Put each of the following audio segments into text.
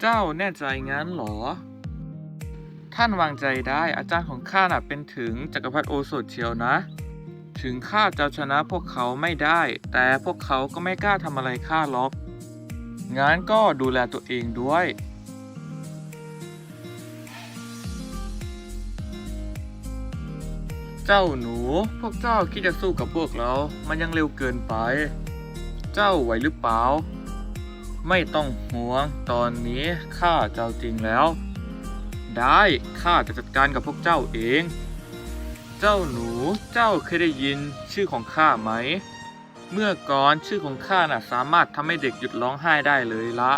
เจ้าแน่ใจงั้นหรอ ท่านวางใจได้อาจารย์ของข้าน่ะเป็นถึงจักรพรรดิโอสถเชียวนะ ถึงข้าจะชนะพวกเขาไม่ได้ แต่พวกเขาก็ไม่กล้าทำอะไรข้าหรอก งั้นก็ดูแลตัวเองด้วยเจ้าหนู พวกเจ้าคิดจะสู้กับพวกเรา มันยังเร็วเกินไป เจ้าไหวหรือเปล่า ไม่ต้องห่วงตอนนี้ข้าเจ้าจริงแล้ว ได้ข้าจะจัดการกับพวกเจ้าเอง เจ้าหนูเจ้าเคยได้ยินชื่อของข้าไหม เมื่อก่อนชื่อของข้าน่ะสามารถทำให้เด็กหยุดร้องไห้ได้เลยละ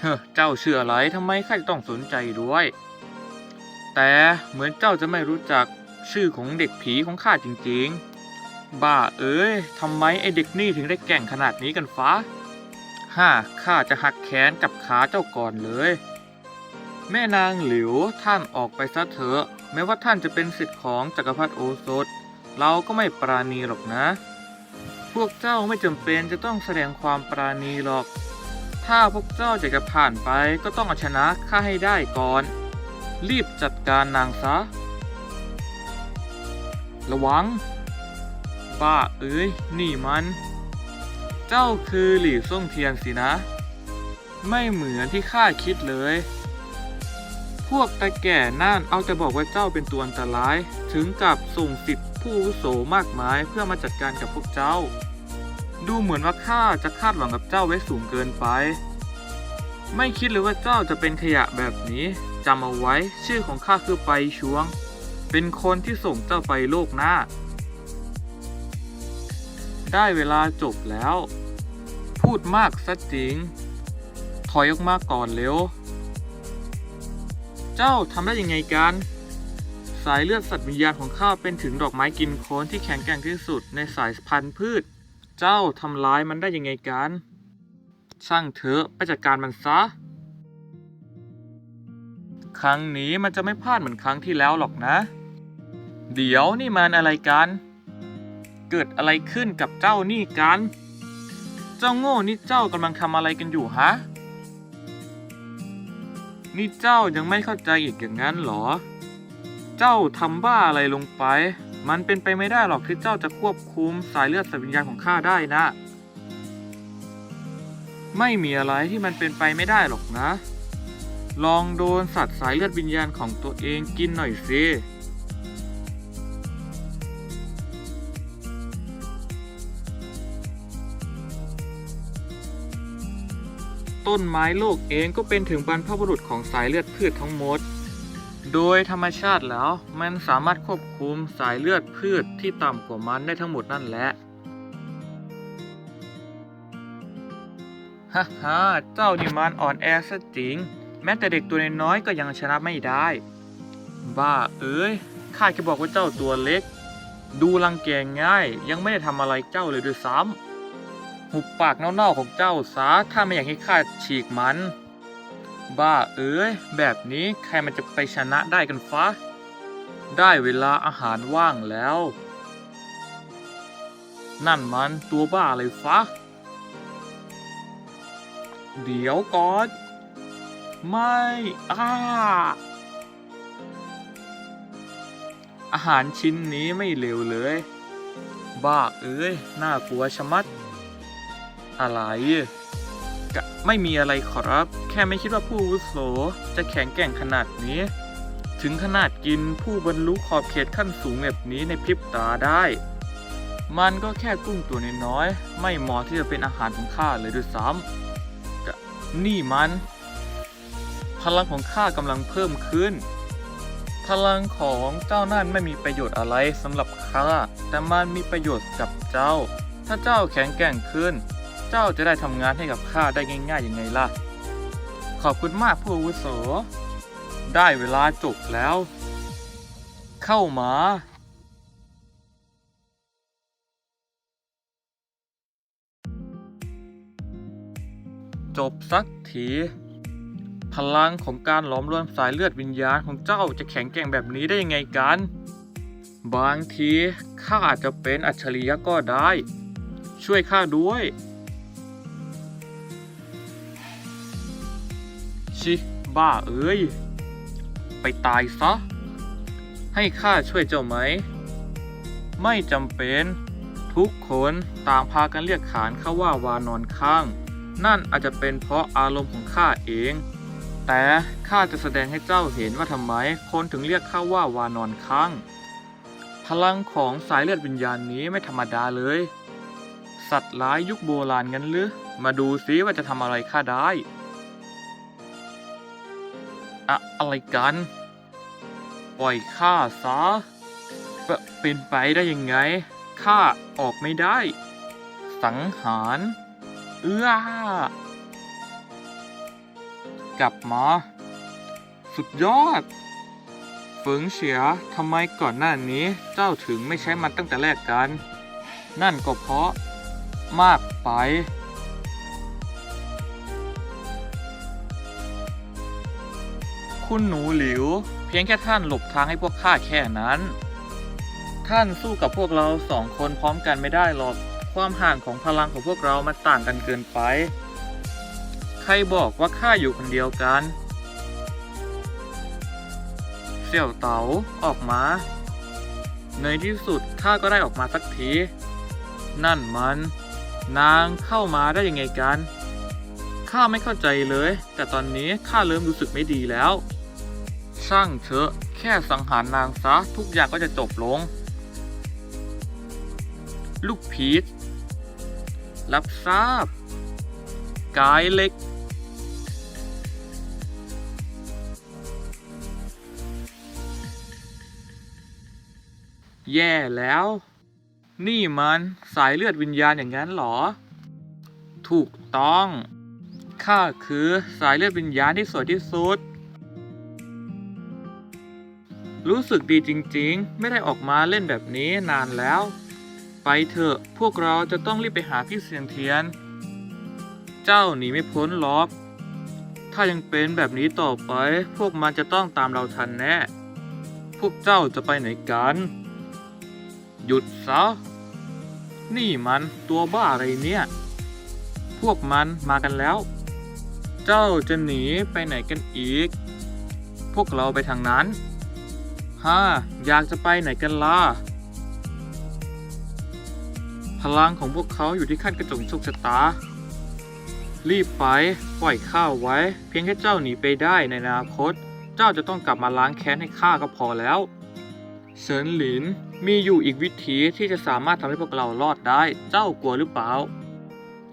เฮ้เจ้าชื่ออะไรทำไมข้าจะต้องสนใจด้วย แต่เหมือนเจ้าจะไม่รู้จักชื่อของเด็กผีของข้าจริงๆ บ้าเอ้ยทำไมไอเด็กนี่ถึงได้แก่งขนาดนี้กันฟ้า ฮ่าข้าจะหักแขนกับขาเจ้าก่อนเลย แม่นางหลิวท่านออกไปซะเถอะ แม้ว่าท่านจะเป็นสิทธิ์ของจักรพรรดิโอสถ เราก็ไม่ปราณีหรอกนะ พวกเจ้าไม่จำเป็นจะต้องแสดงความปราณีหรอก ถ้าพวกเจ้าอยากจะผ่านไปก็ต้องเอาชนะข้าให้ได้ก่อน รีบจัดการนางซะ ระวัง บ้าเอ้ย นี่มัน เจ้าคือหลี่ซ่งเทียนสินะ ไม่เหมือนที่ข้าคิดเลย พวกตาแก่นั่นเอาแต่บอกว่าเจ้าเป็นตัวอันตราย ถึงกับส่งสิทธิผู้วุโสมากมายเพื่อมาจัดการกับพวกเจ้า ดูเหมือนว่าข้าจะคาดหวังกับเจ้าไว้สูงเกินไป ไม่คิดเลยว่าเจ้าจะเป็นขยะแบบนี้จำเอาไว้ชื่อของข้าคือไปช่วง เป็นคนที่ส่งเจ้าไปโลกหน้าได้เวลาจบแล้ว พูดมากซะจริง ถอยออกมาก่อนเร็ว เจ้าทำได้ยังไงกัน สายเลือดสัตว์วิญญาณของข้าเป็นถึงดอกไม้กินโคนที่แข็งแกร่งที่สุดในสายพันธุ์พืช เจ้าทำร้ายมันได้ยังไงกัน ช่างเถอะไปจัดการมันซะ ครั้งนี้มันจะไม่พลาดเหมือนครั้งที่แล้วหรอกนะ เดี๋ยวนี่มันอะไรกัน เกิดอะไรขึ้นกับเจ้านี่กัน เจ้าโง่นี่เจ้ากำลังทำอะไรกันอยู่ฮะ นี่เจ้ายังไม่เข้าใจอีกอย่างนั้นเหรอ เจ้าทำบ้าอะไรลงไป มันเป็นไปไม่ได้หรอกที่เจ้าจะควบคุมสายเลือดสายวิญญาณของข้าได้นะ ไม่มีอะไรที่มันเป็นไปไม่ได้หรอกนะ ลองโดนสัตว์สายเลือดวิญญาณของตัวเองกินหน่อยสิ ต้นไม้โลกเองก็เป็นถึงบรรพบุรุษของสายเลือดพืชทั้งหมด โดยธรรมชาติแล้วมันสามารถควบคุมสายเลือดพืชที่ต่ำกว่ามันได้ทั้งหมดนั่นแหละฮ่าฮ่าเจ้านี่มันอ่อนแอซะจริง แม้แต่เด็กตัวน้อยก็ยังชนะไม่ได้ บ้าเอ้ยข้าแค่บอกว่าเจ้าตัวเล็ก ดูรังแกงง่าย ยังไม่ได้ทำอะไรเจ้าเลยด้วยซ้ำ หุบปากเน่าๆของเจ้าซะถ้าไม่อยากให้ข้าฉีกมัน บ้าเอ้ยแบบนี้ใครมันจะไปชนะได้กันฟ้าได้เวลาอาหารว่างแล้ว นั่นมันตัวบ้าอะไรฟ้าเดี๋ยวก่อน ไม่อ้าอาหารชิ้นนี้ไม่เลวเลย บ้าเอ้ย น่ากลัวชะมัด อะไรไม่มีอะไรขอรับ แค่ไม่คิดว่าผู้อาวุโสจะแข็งแกร่งขนาดนี้ ถึงขนาดกินผู้บรรลุขอบเขตขั้นสูงแบบนี้ในพริบตาได้ มันก็แค่กุ้งตัวน้อยๆไม่เหมาะที่จะเป็นอาหารของข้าเลยด้วยซ้ำนี่มัน พลังของข้ากำลังเพิ่มขึ้น พลังของเจ้านั่นไม่มีประโยชน์อะไรสำหรับข้า แต่มันมีประโยชน์กับเจ้า ถ้าเจ้าแข็งแกร่งขึ้น เจ้าจะได้ทำงานให้กับข้าได้ง่ายๆยังไงล่ะ ขอบคุณมากผู้อาวุโส ได้เวลาจบแล้ว เข้ามาจบสักที พลังของการหลอมรวมสายเลือดวิญญาณของเจ้าจะแข็งแกร่งแบบนี้ได้ยังไงกัน บางทีข้าอาจจะเป็นอัจฉริยะก็ได้ ช่วยข้าด้วย ชิบ้าเอ้ย ไปตายซะ ให้ข้าช่วยเจ้าไหม ไม่จำเป็น ทุกคนต่างพากันเรียกขานข้าว่าวานอนข้าง นั่นอาจจะเป็นเพราะอารมณ์ของข้าเอง แต่ข้าจะแสดงให้เจ้าเห็นว่าทำไมคนถึงเรียกข้าว่าวานอนข้าง พลังของสายเลือดวิญญาณนี้ไม่ธรรมดาเลย สัตว์ร้ายยุคโบราณงั้นหรือมาดูซิว่าจะทำอะไรข้าได้ อะอะไรกัน ปล่อยข้าซะเปเป็นไปได้ยังไง ข้าออกไม่ได้ สังหาร เอื้อกลับมา สุดยอด เฟิงเฉียทำไมก่อนหน้านี้เจ้าถึงไม่ใช้มันตั้งแต่แรกกัน นั่นก็เพราะมากไป คุณหนูหลิว เพียงแค่ท่านหลบทางให้พวกข้าแค่นั้น ท่านสู้กับพวกเราสองคนพร้อมกันไม่ได้หรอก ความห่างของพลังของพวกเรามันต่างกันเกินไป ใครบอกว่าข้าอยู่คนเดียวกัน เสี่ยวเต๋าออกมา ในที่สุดข้าก็ได้ออกมาสักที นั่นมัน นางเข้ามาได้ยังไงกันข้าไม่เข้าใจเลย แต่ตอนนี้ข้าเริ่มรู้สึกไม่ดีแล้ว ช่างเถอะแค่สังหารนางซะทุกอย่างก็จะจบลง ลูกพีชรับทราบ กายเล็ก แย่แล้ว นี่มันสายเลือดวิญญาณอย่างนั้นหรอ ถูกต้อง ข้าคือสายเลือดวิญญาณที่สวยที่สุด รู้สึกดีจริงๆ ไม่ได้ออกมาเล่นแบบนี้นานแล้ว ไปเถอะ พวกเราจะต้องรีบไปหาพี่เสียงเทียน เจ้าหนีไม่พ้นหรอกถ้ายังเป็นแบบนี้ต่อไป พวกมันจะต้องตามเราทันแน่ พวกเจ้าจะไปไหนกัน หยุดซะ นี่มันตัวบ้าอะไรเนี่ย พวกมันมากันแล้ว เจ้าจะหนีไปไหนกันอีก พวกเราไปทางนั้น ฮ่าอยากจะไปไหนกันล่ะ พลังของพวกเขาอยู่ที่ขั้นกระจกโชคชะตา รีบไปปล่อยข้าไว้ เพียงแค่เจ้าหนีไปได้ในอนาคต เจ้าจะต้องกลับมาล้างแค้นให้ข้าก็พอแล้ว เฉินหลินมีอยู่อีกวิธีที่จะสามารถทำให้พวกเรารอดได้ เจ้ากลัวหรือเปล่า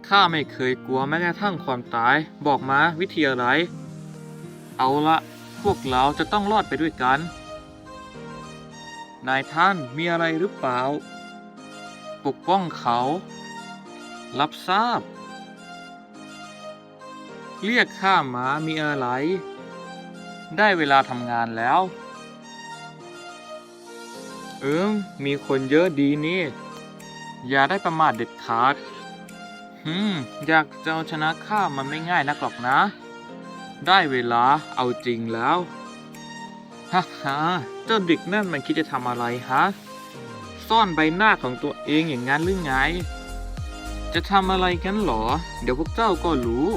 ข้าไม่เคยกลัวแม้กระทั่งความตาย บอกมาวิธีอะไร เอาละ พวกเราจะต้องรอดไปด้วยกัน นายท่านมีอะไรหรือเปล่า ปกป้องเขา รับทราบ เรียกข้ามามีอะไร ได้เวลาทำงานแล้ว เอิมมีคนเยอะดีนี่ อย่าได้ประมาทเด็ดขาดฮึมอยากจะเอาชนะข้ามันไม่ง่ายนักหรอกนะ ได้เวลาเอาจริงแล้ว ฮ่าฮ่าเจ้าเด็กนั่นมันคิดจะทำอะไรฮะ ซ่อนใบหน้าของตัวเองอย่างนั้นหรือไง จะทำอะไรกันหรอ เดี๋ยวพวกเจ้าก็รู้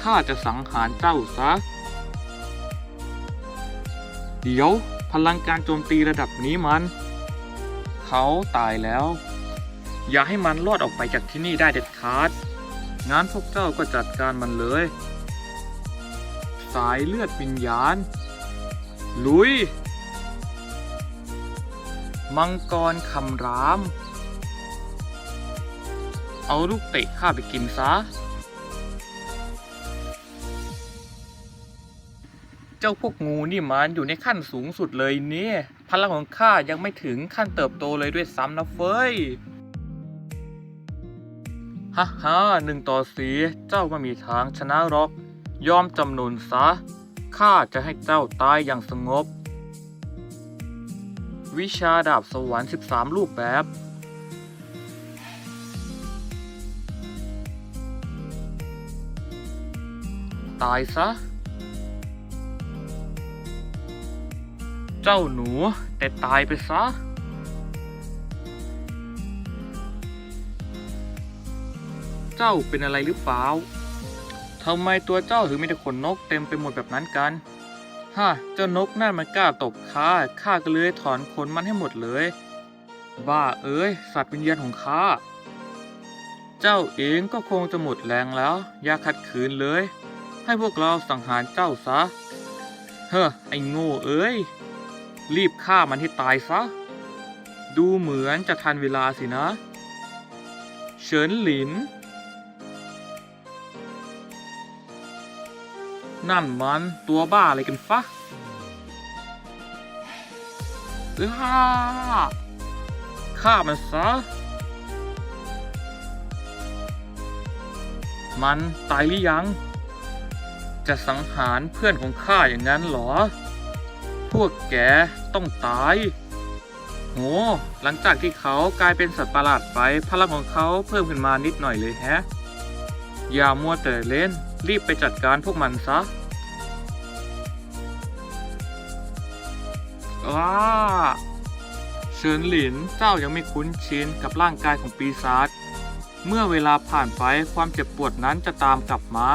ข้าจะสังหารเจ้าซะ เดี๋ยว พลังการโจมตีระดับนี้มัน เขาตายแล้ว อย่าให้มันรอดออกไปจากที่นี่ได้เด็ดขาด งั้นพวกเจ้าก็จัดการมันเลย สายเลือดวิญญาณ ลุย มังกรคำราม เอาลูกเตะข้าไปกินซะ เจ้าพวกงูนี่มันอยู่ในขั้นสูงสุดเลยเนี่ย พลังของข้ายังไม่ถึงขั้นเติบโตเลยด้วยซ้ำนะเฟ้ยฮ่าฮ่าหนึ่งต่อสีเจ้าไม่มีทางชนะหรอก ยอมจำนนซะ ข้าจะให้เจ้าตายอย่างสงบ วิชาดาบสวรรค์ 13 รูปแบบ ตายซะ เจ้าหนู แต่ตายไปซะเจ้าเป็นอะไรหรือเปล่า ทำไมตัวเจ้าถึงมีแต่ขนนกเต็มไปหมดแบบนั้นกันฮะเจ้านกนั่นมันกล้าตกข้าข้าก็เลยถอนขนมันให้หมดเลย บ้าเอ้ย สัตว์วิญญาณของข้า เจ้าเองก็คงจะหมดแรงแล้ว อย่าขัดขืนเลย ให้พวกเราสังหารเจ้าซะ เฮ้อไอ้โง่เอ้ย รีบฆ่ามันให้ตายซะ ดูเหมือนจะทันเวลาสินะ เฉินหลิน นั่นมันตัวบ้าอะไรกันฟะอ้าฆ่ามันซะ มันตายหรือยัง จะสังหารเพื่อนของข้าอย่างนั้นหรอ พวกแกต้องตาย โห หลังจากที่เขากลายเป็นสัตว์ประหลาดไป พลังของเขาเพิ่มขึ้นมานิดหน่อยเลยแฮะ อย่ามัวแต่เล่น รีบไปจัดการพวกมันซะว้าเฉินหลินเจ้ายังไม่คุ้นชินกับร่างกายของปีศาจเมื่อเวลาผ่านไปความเจ็บปวดนั้นจะตามกลับมา